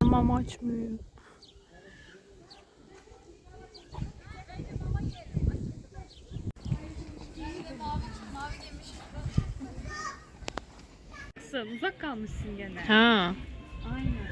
Tamam açmıyor. Nasıl? Uzak kalmışsın gene. Ha. Aynen.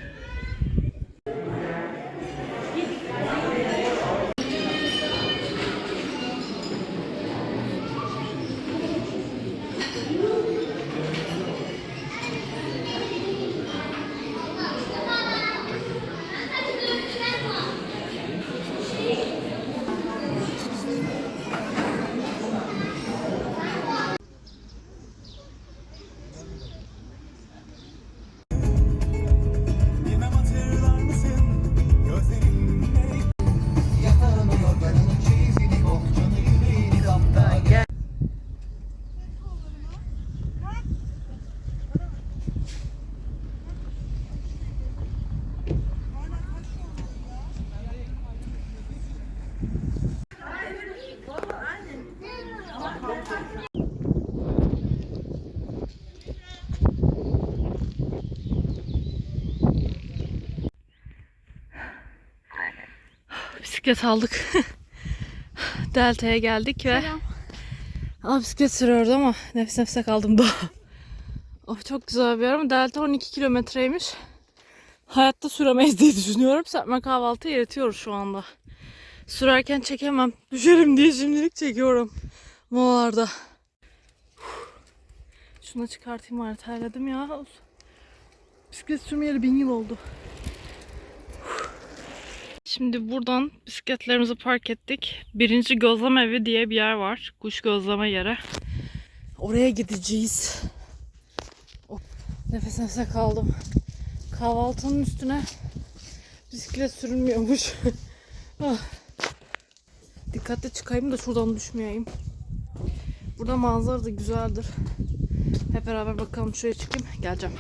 Bisiklet aldık. Delta'ya geldik ve Aa, bisiklet sürüyordu ama nefes nefese kaldım daha. Oh, çok güzel bir yer ama Delta 12 kilometreymiş. Hayatta süremeyiz diye düşünüyorum. Serpme kahvaltı eritiyoruz şu anda. Sürerken çekemem. Düşerim diye şimdilik çekiyorum. Molalarda. Şunu çıkartayım var terledim ya. Bisiklet sürmeyeli bin yıl oldu. Şimdi buradan bisikletlerimizi park ettik. Birinci gözlem evi diye bir yer var. Kuş gözleme yeri. Oraya gideceğiz. Oh, nefes nefese kaldım. Kahvaltının üstüne bisiklet sürülmüyormuş. Ah. Dikkatli çıkayım da şuradan düşmeyeyim. Burada manzara da güzeldir. Hep beraber bakalım şuraya çıkayım. Geleceğim.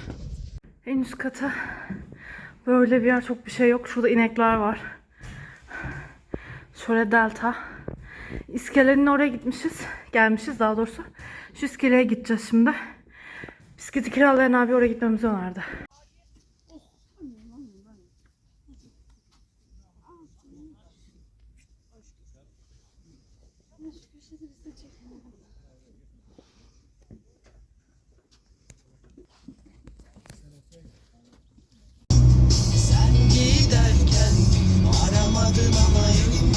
En üst kata böyle bir yer çok bir şey yok. Şurada inekler var. Şöyle delta. İskelenin oraya gitmişiz. Gelmişiz daha doğrusu. Şu iskeleye gideceğiz şimdi. Bisikleti kiralayan abi oraya gitmemizi önerdi.